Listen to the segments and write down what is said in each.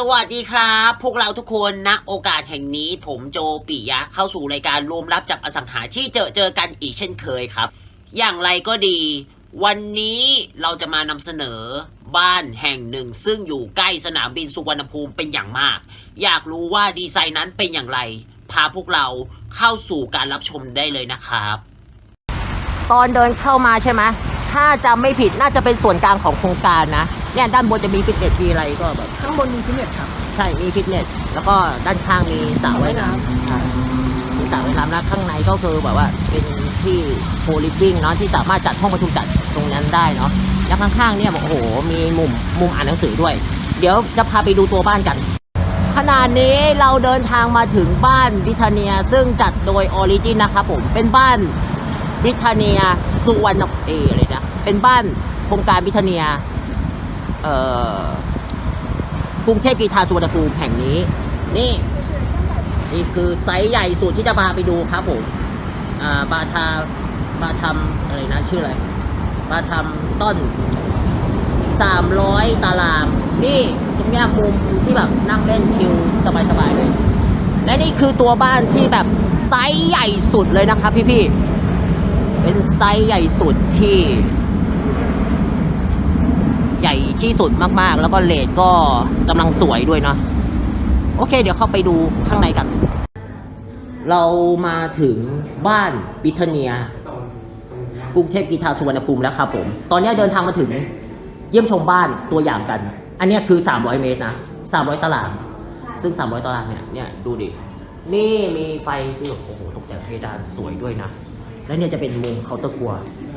สวัสดีครับ พวกเราทุกคนณโอกาสแห่งนี้ ผมโจปิยะเข้าสู่รายการรวมรับจับอสังหาที่เจอเจอกันอีกเช่นเคยครับ อย่างไรก็ดี วันนี้เราจะมานำเสนอบ้านแห่งหนึ่ง ซึ่งอยู่ใกล้สนามบินสุวรรณภูมิเป็นอย่างมาก อยากรู้ว่าดีไซน์นั้นเป็นอย่างไร พาพวกเราเข้าสู่การรับชมได้เลยนะครับ ตอนเดินเข้ามาใช่ไหม ถ้าจำไม่ผิดน่าจะเป็นส่วนกลางของโครงการนะเนี่ยด้านบนจะมีฟิตเนสมีอะไรก็แบบข้างบนมีฟิตเนสครับ ใช่มีฟิตเนสแล้วก็ด้านข้างมีสระว่ายน้ำใช่มีสระว่ายน้ำแล้วข้างในก็คือแบบว่าเป็นที่โคลิฟวิ่งเนาะที่สามารถจัดห้องประชุมจัดตรงนั้นได้เนาะแล้วข้างๆเนี่ยบอกโอ้โหมีมุมมุมอ่านหนังสือด้วย เดี๋ยวจะพาไปดูตัวบ้านกันขนาดนี้เราเดินทางมาถึงบ้านบิทาเนียซึ่งจัดโดยออริจินนะครับผมเป็นบ้าน บิทาเนียสุวรรณเอออะไรนะ เป็นบ้านโครงการบิทาเนียเอ่อกรุงเทพกีทาสุวรรณภูมิแห่งนี้ นี่ นี่คือไซส์ใหญ่สุดที่จะพาไปดูครับผมอ่าบาทาบาทำอะไรนะชื่ออะไรบาทำต้นสามร้อยตาราง นี่ตรงเนี้ยมุมที่แบบนั่งเล่นชิลสบายๆเลย และนี่คือตัวบ้านที่แบบไซส์ใหญ่สุดเลยนะครับพี่ๆ เป็นไซส์ใหญ่สุดที่ ใหญ่ที่สุดมากๆ แล้วก็เลทก็กำลังสวยด้วยเนาะโอเค เดี๋ยวเข้าไปดูข้างในกัน เรามาถึงบ้านบิทเนียกรุงเทพกีทาสุวรรณภูมิแล้วครับผม ตอนนี้เดินทางมาถึงเยี่ยมชมบ้านตัวอย่างกัน อันเนี้ยคือ 300 เมตรนะ 300 ตาราง ซึ่ง 300 ตารางเนี่ย เนี่ย ดูดิ นี่มีไฟที่แบบโอ้โห ตกแต่งเพดานสวยด้วยนะ แล้วเนี่ยจะเป็นมุมเคาน์เตอร์ครัว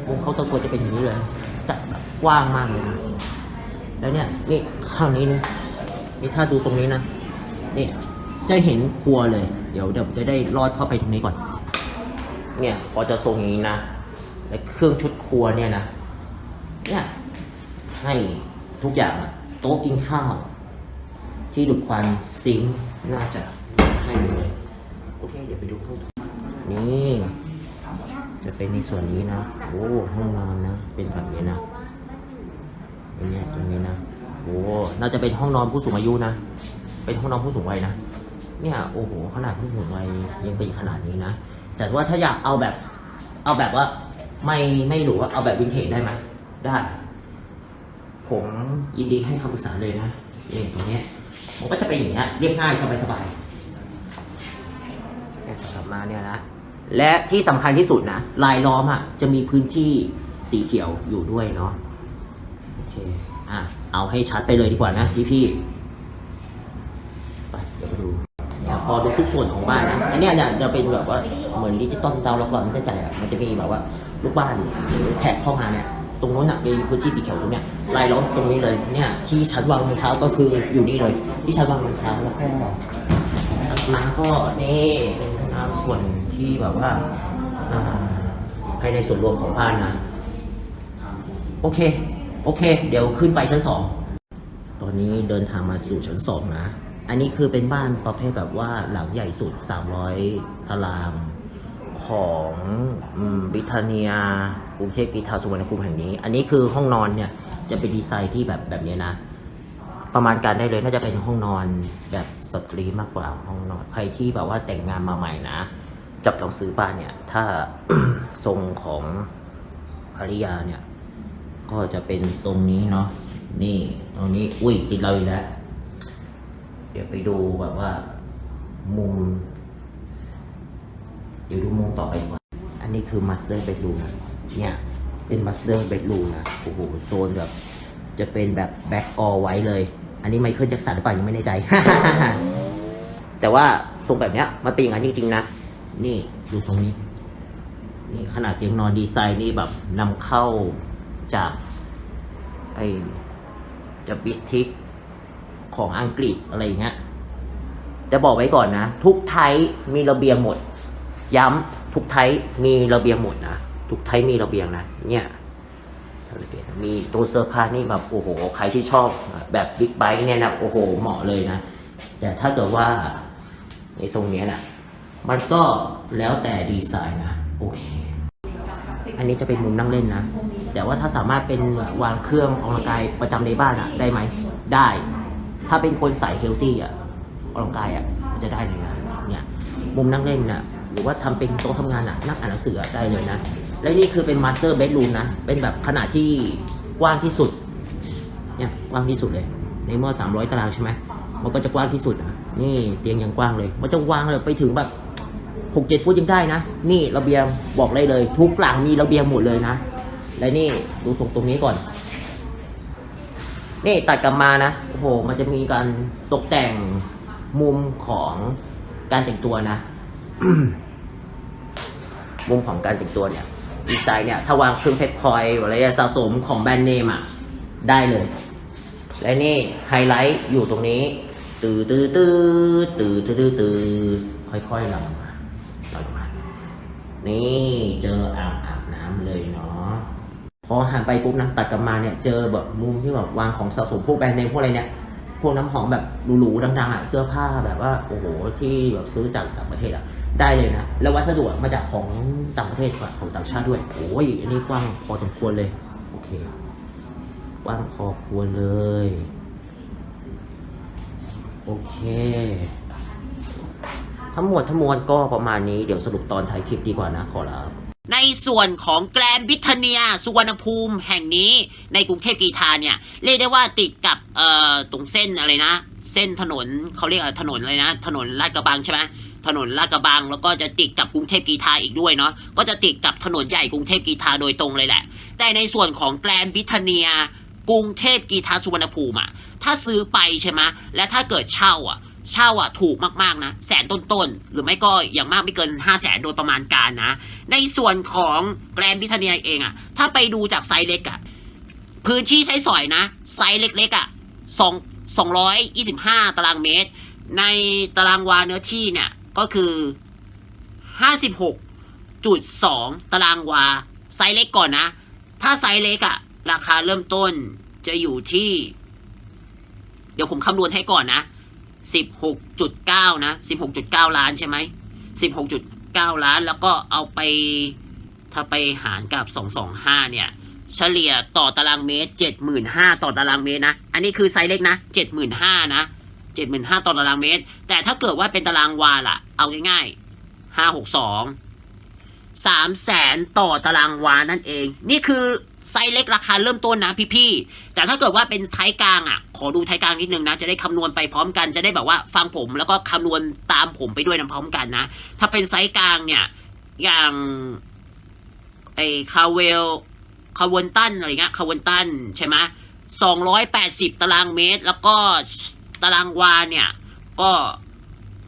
มุมเคาน์เตอร์ครัวจะเป็นอย่างนี้เลยจัดแบบกว้างมากเลยนะแล้วเนี่ยนี่ข้างนี้นะนี่ถ้าดูตรงนี้นะนี่จะเห็นครัวเลย เดี๋ยวเดี๋ยวจะได้ลอดเข้าไปตรงนี้ก่อน เนี่ยพอจะทรงอย่างนี้นะและเครื่องชุดครัวเนี่ยนะเนี่ยให้ทุกอย่างอะโต๊ะกินข้าว ที่ดูดควันซิงน่าจะให้เลย โอเค เดี๋ยวไปดูห้องนี่ จะเป็นในส่วนนี้นะ โอ้ห้องนอนนะ เป็นแบบนี้นะอันเนี้ยตรงนี้นะ โอ้น่าจะเป็นห้องนอนผู้สูงอายุนะ เป็นห้องนอนผู้สูงวัยนะ เนี่ยโอ้โหขนาดผู้สูงวัยยังเป็นขนาดนี้นะ แต่ว่าถ้าอยากเอาแบบ เอาแบบว่าไม่ไม่หรูอะเอาแบบวินเทจได้ไหมได้ ผมยินดีให้คำปรึกษาเลยนะนี่ตรงนี้ยมันก็จะเป็นอย่างเงี้ยเรียบง่ายสบายๆเนี่ยกลับมาเนี่ยนะ และที่สำคัญที่สุดนะลายล้อมอะจะมีพื้นที่สีเขียวอยู่ด้วยเนาะโอเคอะเอาให้ชัดไปเลยดีกว่านะพี่พี่ไปเดี๋ยวมาดูเนี่ยพอดูทุกส่วนของบ้านนะอันนี้ยเนี่ยจะเป็นแบบว่าเหมือนดิจิตอลดาวล้วก่อนไม่ได้ใจอะมันจะมีแบบว่าลูกบ้านหรือแขกเข้ามาเนี่ยตรงโน้นน่ะเป็นพื้นที่สีเขียวตรงเนี้ยลายล้อมตรงนี้เลยเนี่ยที่ชั้นวางรองเท้าก็คืออยู่นี่เลย ที่ชั้นวางรองเท้าแล้วก็น้ำก็นี่ น้ำส่วนที่แบบว่าอ่าภายในส่วนรวมของบ้านนะ โอเค โอเค เดี๋ยวขึ้นไปชั้นสองตอนนี้เดินทางมาสู่ชั้นสองนะ อันนี้คือเป็นบ้านประเภทแบบว่าหลังใหญ่สุด 300 ตารางของบิทาเนียกรุงเทพกีทาสุวรรณภูมิแห่งนี้ อันนี้คือห้องนอนเนี่ยจะเป็นดีไซน์ที่แบบแบบนี้นะ ประมาณการได้เลยน่าจะเป็นห้องนอนแบบ สตรีมากกว่าห้องนอน ใครที่แบบว่าแต่งงานมาใหม่นะจับต้องซื้อบ้านเนี่ย ถ้าทรงของภริยาเนี่ย ก็จะเป็นทรงนี้เนาะนี่ตรงนี้อุ้ยติดเราอีกแล้วเดี๋ยวไปดูแบบว่า มุม เดี๋ยวดูมุมต่อไปกว่าอันนี้คือ master bedroom นะเนี่ย เป็น master bedroom นะโอ้โหโซนแบบ จะเป็นแบบ back all ไว้เลย อันนี้ไมเคิลแจ็คสันหรือเปล่ายังไม่แน่ใจ แต่ว่าทรงแบบเนี้ยมันเป็นอย่างนั้นจริง ๆ นะ นี่ดูทรงนี้ นี่ขนาดเตียงนอนดีไซน์นี่แบบนำเข้าจากไอ้จากบิสทิกของอังกฤษอะไรอย่างเงี้ยจะบอกไว้ก่อนนะ ทุกไทยมีระเบียงหมด ย้ำทุกไทยมีระเบียงหมดนะ ทุกไทยมีระเบียงนะ เนี่ย มีตู้เสื้อผ้านี่แบบโอ้โห ใครที่ชอบแบบบิ๊กไบค์เนี่ยนะโอ้โห เหมาะเลยนะ แต่ถ้าเกิดว่าในทรงเนี้ยนะมันก็แล้วแต่ดีไซน์นะ โอเค อันนี้จะเป็นมุมนั่งเล่นนะ แต่ว่าถ้าสามารถเป็นวางเครื่องออกกำลังกายประจำในบ้านอะได้ไหม ได้ ถ้าเป็นคนใส่เฮลตี้อะออกกำลังกายอะมันจะได้เลยนะ เนี่ย มุมนั่งเล่นนะหรือว่าทำเป็นโต๊ะทำงานอะนั่งอ่านหนังสืออะได้เลยนะ และนี่คือเป็นมาสเตอร์เบดรูมนะ เป็นแบบขนาดที่กว้างที่สุด เนี่ยกว้างที่สุดเลย ในเมื่อ300ตารางใช่ไหมมันก็จะกว้างที่สุดนะนี่เตียงยังกว้างเลยมันจะวางเลยไปถึงแบบหกเจ็ดฟุตยังได้นะ นี่ระเบียงบอกเลยเลย ทุกหลังมีระเบียงหมดเลยนะ และนี่ดูทรงตรงนี้ก่อน นี่ตัดกลับมานะ โอ้โห มันจะมีการตกแต่งมุมของการแต่งตัวนะ มุมของการแต่งตัวเนี่ย ดีไซน์เนี่ยถ้าวางเครื่องเพชรพลอยอะไรสะสมของแบรนด์เนมอะได้เลย และนี่ไฮไลท์อยู่ตรงนี้ตื้อตื้อตื้อตื้อตื้อตื้อค่อยๆลงมาลงมานี่เจออ่างอาบน้ำเลยเนาะพอหันไปปุ๊บนะตัดกลับมาเนี่ยเจอแบบมุมที่แบบวางของสะสมพวกแบรนด์เนมพวกอะไรเนี่ยพวกน้ำหอมแบบหรูๆดังๆอะเสื้อผ้าแบบว่าโอ้โหที่แบบซื้อจากต่างประเทศอะ ได้เลยนะ แล้ววัสดุมาจากของต่างประเทศกว่าของต่างชาติด้วย โอ้ย อันนี้กว้างพอสมควรเลย โอเค กว้างพอควรเลย โอเค ทั้งหมดทั้งมวลก็ประมาณนี้ เดี๋ยวสรุปตอนท้ายคลิปดีกว่านะ ขอรับในส่วนของแกรนด์บิทเนีย สุวรรณภูมิแห่งนี้ในกรุงเทพกรีฑาเนี่ย เรียกได้ว่าติดกับเอ่อตรงเส้นอะไรนะ เส้นถนนเขาเรียกถนนอะไรนะ ถนนลาดกระบังใช่ไหม ถนนลาดกระบัง แล้วก็จะติดกับกรุงเทพกรีฑาอีกด้วยเนาะก็จะติดกับถนนใหญ่กรุงเทพกรีฑาโดยตรงเลยแหละ แต่ในส่วนของแกรนบิทเนียกรุงเทพกรีฑาสุวรรณภูมิอะถ้าซื้อไปใช่ไหมและถ้าเกิดเช่าอะเช่าอะถูกมากๆนะแสนต้นๆหรือไม่ก็อย่างมากไม่เกิน 5 0 0แสนโดยประมาณการนะ ในส่วนของแกรนบิทเนียเองอะถ้าไปดูจากไซส์เล็กอะพื้นที่ใช้สอยนะ ไซส์เล็กๆอะสองสองร้อยยี่สิบห้าตารางเมตร ในตารางวาเนื้อที่เนี่ย ก็คือห้าสิบหกจุดสองตารางวา ไซส์เล็กก่อนนะ ถ้าไซส์เล็กอะราคาเริ่มต้นจะอยู่ที่ เดี๋ยวผมคำนวณให้ก่อนนะสิบหกจุดเก้านะสิบหกจุดเก้าล้านใช่ไหมสิบหกจุดเก้าล้านแล้วก็เอาไป ถ้าไปหารกับสองสองห้าเนี่ย เฉลี่ยต่อตารางเมตรเจ็ดหมื่นห้าต่อตารางเมตรนะ อันนี้คือไซส์เล็กนะเจ็ดหมื่นห้านะ จ็ดหมื่นห้าต่อตารางเมตร แต่ถ้าเกิดว่าเป็นตารางวาล่ะ เอาง่ายๆห้าหกสองสามแสนต่อตารางวานั่นเอง นี่คือไซส์เล็กราคาเริ่มต้นนะพี่ๆ แต่ถ้าเกิดว่าเป็นไทยกลางอะ ขอดูไทยกลางนิดนึงนะ จะได้คำนวณไปพร้อมกัน จะได้แบบว่าฟังผมแล้วก็คำนวณตามผมไปด้วยนะพร้อมกันนะ ถ้าเป็นไซส์กลางเนี่ย อย่างไอคาเวลคาวนตันอะไรเงี้ยคาวนตันใช่ไหมสองร้อยแปดสิบตารางเมตร แล้วก็ ตารางวาเนี่ย ก็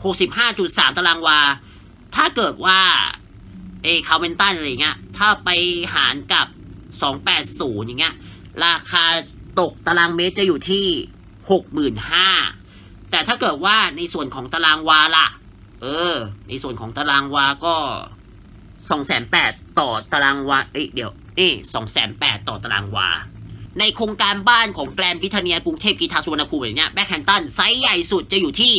หกสิบห้าจุดสามตารางวา ถ้าเกิดว่าเอคาเวนตันอะไรเงี้ย ถ้าไปหารกับ 280 อย่างเงี้ย ราคาตกตารางเมตรจะอยู่ที่ 65,000 แต่ถ้าเกิดว่าในส่วนของตารางวาล่ะ เออ ในส่วนของตารางวาก็208,000ต่อตารางวา เอ้ยเดี๋ยวนี่208,000ต่อตารางวา ในโครงการบ้านของแกรนด์พิทเนียกรุงเทพกีทาสุวรรณภูมิอย่างเนี้ยแบ็คแฮนตันไซส์ใหญ่สุดจะอยู่ที่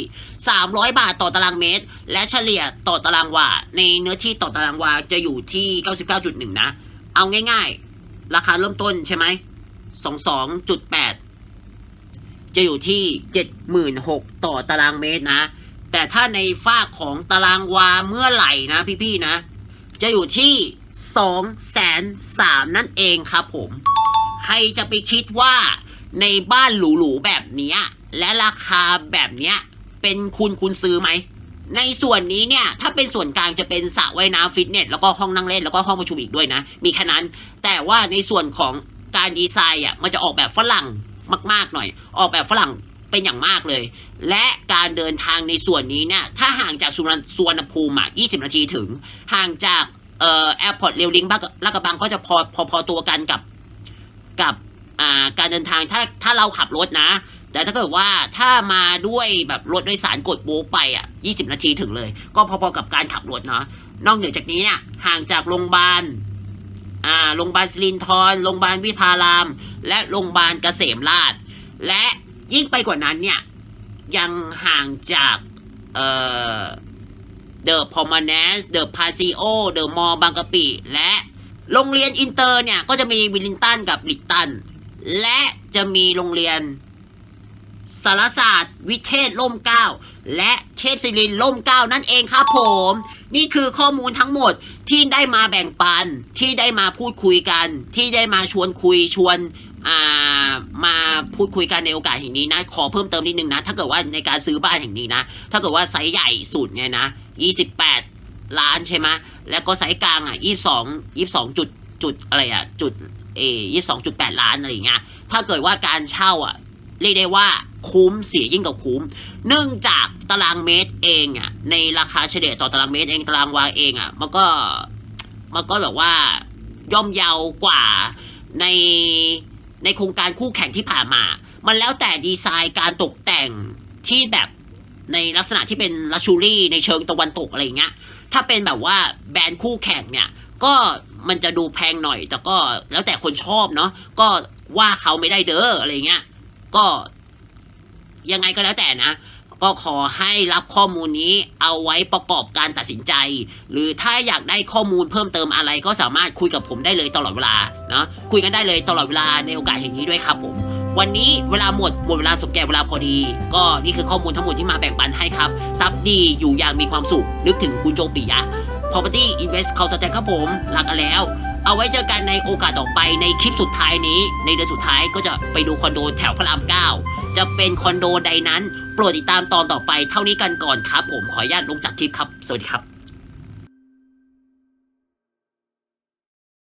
300 บาทต่อตารางเมตร และเฉลี่ยต่อตารางวา ในเนื้อที่ต่อตารางวาจะอยู่ที่ 99.1 นะ เอาง่ายๆ ราคาเริ่มต้นใช่ไหม 22.8 จะอยู่ที่ 76,000 ต่อตารางเมตรนะ แต่ถ้าในฝากของตารางวาเมื่อไหร่นะพี่ๆนะ จะอยู่ที่ 2 3 0 0 0นั่นเองครับผม ใครจะไปคิดว่าในบ้านหรูๆแบบนี้และราคาแบบนี้เป็นคุณคุณซื้อไหม ในส่วนนี้เนี่ย ถ้าเป็นส่วนกลางจะเป็นสระว่ายน้ำฟิตเนสแล้วก็ห้องนั่งเล่นแล้วก็ห้องประชุมอีกด้วยนะ มีแค่นั้น แต่ว่าในส่วนของการดีไซน์อะมันจะออกแบบฝรั่งมาก ๆหน่อย ออกแบบฝรั่งเป็นอย่างมากเลย และการเดินทางในส่วนนี้เนี่ย ถ้าห่างจากสุวรรณสุวรรณภูมิอะ20 นาทีถึง ห่างจากเอ่อแอร์พอร์ตเรลลิงบ้างลากระบังก็จะพอพอพอตัวกันกับ กับอ่าการเดินทางถ้าถ้าเราขับรถนะ แต่ถ้าเกิดว่าถ้ามาด้วยแบบรถโดยสารกดโบไปอะ 20 นาทีถึงเลย ก็พอๆกับการขับรถเนาะนอกเหนือจากนี้เนี่ยห่างจากโรงพยาบาลอ่าโรงพยาบาลสิรินทรโรงพยาบาลวิภาราม และโรงพยาบาลเกษมราช และยิ่งไปกว่านั้นเนี่ยยังห่างจากเอ่อเดอะพอม n นสเดอะพาซิโอเดอะมอบางกะปิและ โรงเรียนอินเตอร์เนี่ย ก็จะมีวิลลิงตันกับลิตตัน และจะมีโรงเรียนสารศาสตร์ วิเทศล่มเก้าและเทพศิรินล่มเก้านั่นเองครับผม นี่คือข้อมูลทั้งหมดที่ได้มาแบ่งปัน ที่ได้มาพูดคุยกัน ที่ได้มาชวนคุยชวนามาพูดคุยกันในโอกาสแห่งนี้นะ ขอเพิ่มเติมนิดนึงนะ ถ้าเกิดว่าในการซื้อบ้านแห่งนี้นะ ถ้าเกิดว่าไซส์ใหญ่สุดเนี่ยนะ 28 ล้านใช่ไหม แล้วก็ไซส์กลางอะ22 22จุดจุดอะไรอะจุดเอ22.8ล้านอะไรอย่างเงี้ยถ้าเกิดว่าการเช่าอะเรียกได้ว่าคุ้มเสียยิ่งกว่าคุ้ม เนื่องจากตารางเมตรเองอะในราคาเฉลี่ยต่อตารางเมตรเองตารางวาเองอะมันก็มันก็แบบว่าย่อมเยาวกว่าในในโครงการคู่แข่งที่ผ่านมา มันแล้วแต่ดีไซน์การตกแต่งที่แบบในลักษณะที่เป็นลักชูรี่ในเชิงตะวันตกอะไรอย่างเงี้ย ถ้าเป็นแบบว่าแบรนด์คู่แข่งเนี่ย ก็มันจะดูแพงหน่อย แต่ก็แล้วแต่คนชอบเนาะก็ว่าเขาไม่ได้เด้ออะไรเงี้ยก็ยังไงก็แล้วแต่นะ ก็ขอให้รับข้อมูลนี้เอาไว้ประกอบการตัดสินใจ หรือถ้าอยากได้ข้อมูลเพิ่มเติมอะไรก็สามารถคุยกับผมได้เลยตลอดเวลาเนาะคุยกันได้เลยตลอดเวลาในโอกาสแห่งนี้ด้วยครับผม วันนี้เวลาหมดหมดเวลาสมแก่เวลาพอดี ก็นี่คือข้อมูลทั้งหมดที่มาแบ่งปันให้ครับทรัพย์ดีอยู่อย่างมีความสุข นึกถึงคุณโจปิยะ Property Invest เขาสแตนครับผมลากันแล้ว เอาไว้เจอกันในโอกาสต่อไปในคลิปสุดท้ายนี้ ในเดือนสุดท้ายก็จะไปดูคอนโดแถวพระรามเก้าจะเป็นคอนโดใดนั้น โปรดติดตามตอนต่อไปเท่านี้กันก่อนครับ ผมขออนุญาตลงจากคลิปครับ สวัสดีครับ